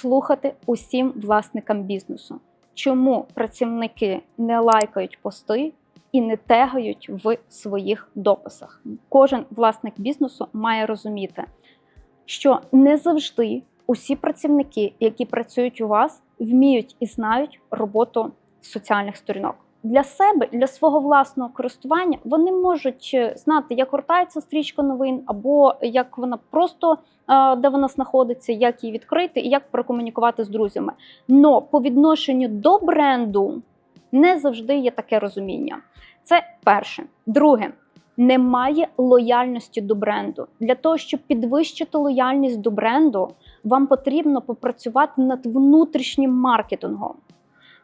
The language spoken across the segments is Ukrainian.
слухати усім власникам бізнесу, чому працівники не лайкають пости і не тегають в своїх дописах. Кожен власник бізнесу має розуміти, що не завжди усі працівники, які працюють у вас, вміють і знають роботу соціальних сторінок. Для себе, для свого власного користування, вони можуть е, знати, як гортається стрічка новин, або як вона просто е, де вона знаходиться, як її відкрити і як прокомунікувати з друзями. Но по відношенню до бренду не завжди є таке розуміння. Це перше. Друге, немає лояльності до бренду. Для того, щоб підвищити лояльність до бренду, вам потрібно попрацювати над внутрішнім маркетингом.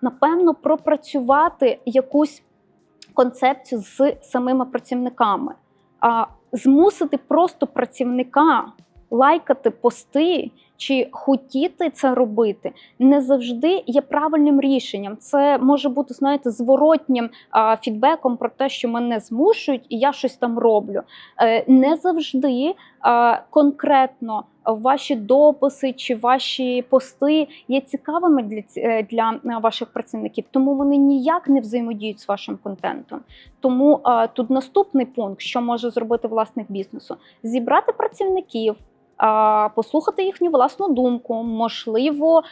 Напевно, пропрацювати якусь концепцію з самими працівниками, а змусити просто працівника лайкати пости чи хотіти це робити не завжди є правильним рішенням. Це може бути, знаєте, зворотнім а, фідбеком про те, що мене змушують, і я щось там роблю. Е, не завжди а, конкретно ваші дописи чи ваші пости є цікавими для, е, для е, ваших працівників, тому вони ніяк не взаємодіють з вашим контентом. Тому а, тут наступний пункт, що може зробити власник бізнесу: зібрати працівників. Послухати їхню власну думку, можливо,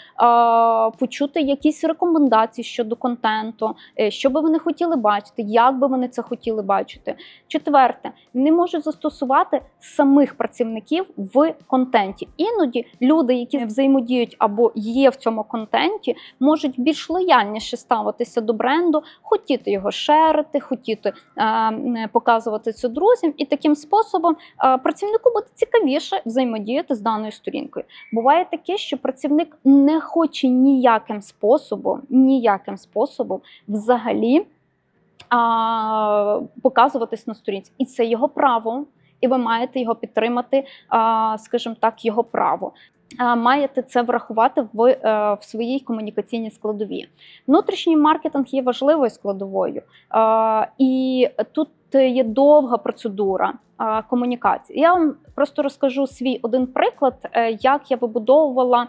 почути якісь рекомендації щодо контенту, е, що би вони хотіли бачити, як би вони це хотіли бачити. Четверте, вони можуть застосувати самих працівників в контенті. Іноді люди, які взаємодіють або є в цьому контенті, можуть більш лояльніше ставитися до бренду, хотіти його шерити, хотіти е, показувати це друзям, і таким способом е, працівнику буде цікавіше взаємодіяти з даною сторінкою. Буває таке, що працівник не хоче ніяким способом, ніяким способом взагалі а, показуватись на сторінці, і це його право. І ви маєте його підтримати, скажімо так, його право. Маєте це врахувати в, е, в своїй комунікаційній складовій. Внутрішній маркетинг є важливою складовою, і тут є довга процедура комунікації. Я вам просто розкажу свій один приклад, е, як я вибудовувала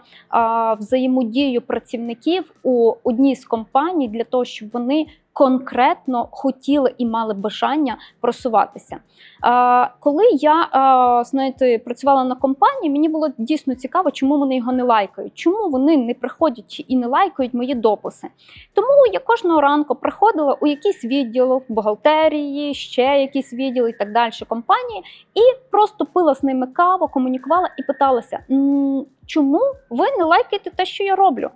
взаємодію працівників у одній з компаній для того, щоб вони конкретно хотіли і мали бажання просуватися. Коли я знаєте, працювала на компанії, мені було дійсно цікаво, чому вони його не лайкають, чому вони не приходять і не лайкають мої дописи. Тому я кожного ранку приходила у якийсь відділ бухгалтерії, ще якийсь відділ і так далі компанії, і просто пила з ними каву, комунікувала і питалася, чому ви не лайкаєте те, що я роблю?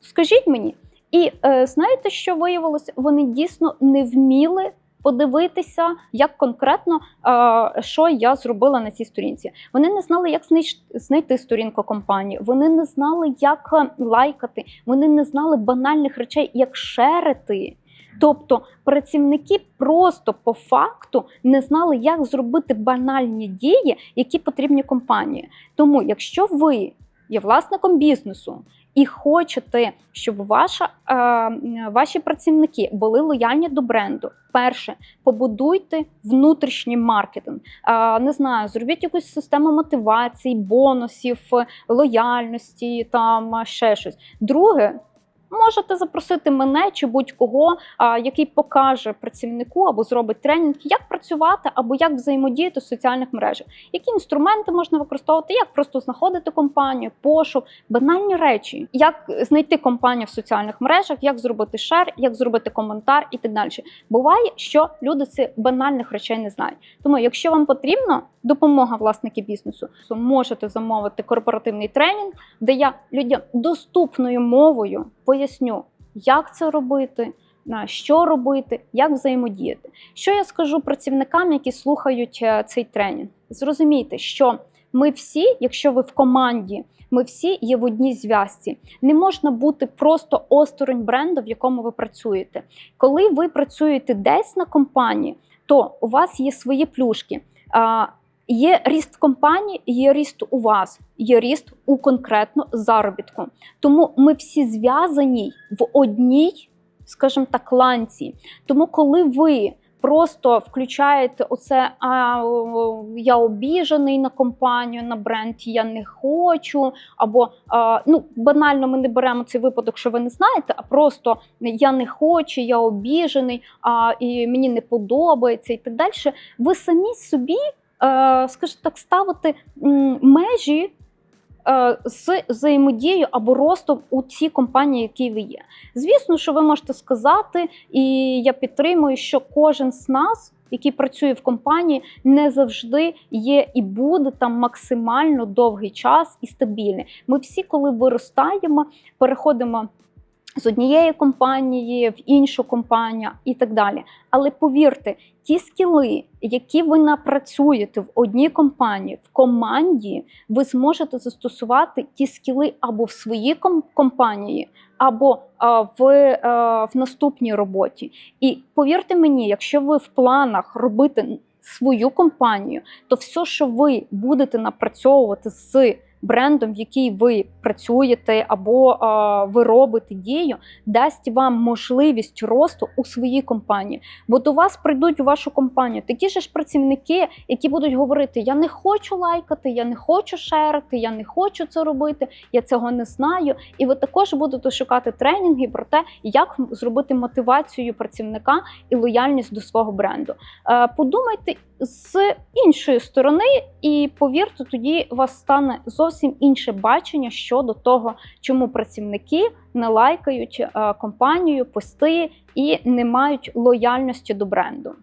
Скажіть мені. І е, знаєте, що виявилося? Вони дійсно не вміли подивитися, як конкретно е, що я зробила на цій сторінці. Вони не знали, як знайти сторінку компанії. Вони не знали, як е, лайкати. Вони не знали банальних речей, як шерити. Тобто працівники просто по факту не знали, як зробити банальні дії, які потрібні компанії. Тому, якщо ви є власником бізнесу і хочете, щоб ваша, е, ваші працівники були лояльні до бренду, перше побудуйте внутрішній маркетинг. Е, не знаю, зробіть якусь систему мотивації, бонусів, лояльності, там ще щось. Друге. Можете запросити мене чи будь-кого, який покаже працівнику або зробить тренінг, як працювати або як взаємодіяти в соціальних мережах, які інструменти можна використовувати, як просто знаходити компанію, пошук, банальні речі, як знайти компанію в соціальних мережах, як зробити шер, як зробити коментар і так далі. Буває, що люди цих банальних речей не знають. Тому, якщо вам потрібна допомога власників бізнесу, то можете замовити корпоративний тренінг, де я людям доступною мовою поясню, як це робити. На що робити, як взаємодіяти. Що я скажу працівникам, які слухають е, цей тренінг? Зрозумійте, що ми всі, якщо ви в команді, ми всі є в одній зв'язці. Не можна бути просто осторонь бренду, в якому ви працюєте. Коли ви працюєте десь на компанії, то у вас є свої плюшки. Є ріст компанії, є ріст у вас, є ріст у конкретно заробітку. Тому ми всі зв'язані в одній, скажімо так, ланці. Тому, коли ви просто включаєте оце, а я обіжений на компанію, на бренд, я не хочу. Або а, ну банально ми не беремо цей випадок, що ви не знаєте, а просто я не хочу, я обіжений, а і мені не подобається, і так далі. Ви самі собі, скажімо так, ставите м, межі. е, З взаємодією або ростом у цій компанії, в якій ви є. Звісно, що ви можете сказати, і я підтримую, що кожен з нас, який працює в компанії, не завжди є і буде там максимально довгий час і стабільний. Ми всі, коли виростаємо, переходимо з однієї компанії в іншу компанію і так далі. Але повірте, ті скіли, які ви напрацюєте в одній компанії, в команді, ви зможете застосувати ті скіли або в своїй компанії, або а, в, е, в наступній роботі. І повірте мені, якщо ви в планах робити свою компанію, то все, що ви будете напрацьовувати з брендом, в який ви працюєте, або ви робите дію, дасть вам можливість росту у своїй компанії. Бо до вас прийдуть у вашу компанію такі ж працівники, які будуть говорити: Я не хочу лайкати, я не хочу шерити, я не хочу це робити, я цього не знаю. І ви також будете шукати тренінги про те, як зробити мотивацію працівника і лояльність до свого бренду. Е, Подумайте з іншої сторони, і повірте, тоді у вас стане зовсім інше бачення щодо того, чому працівники не лайкають е, компанію, пости і не мають лояльності до бренду.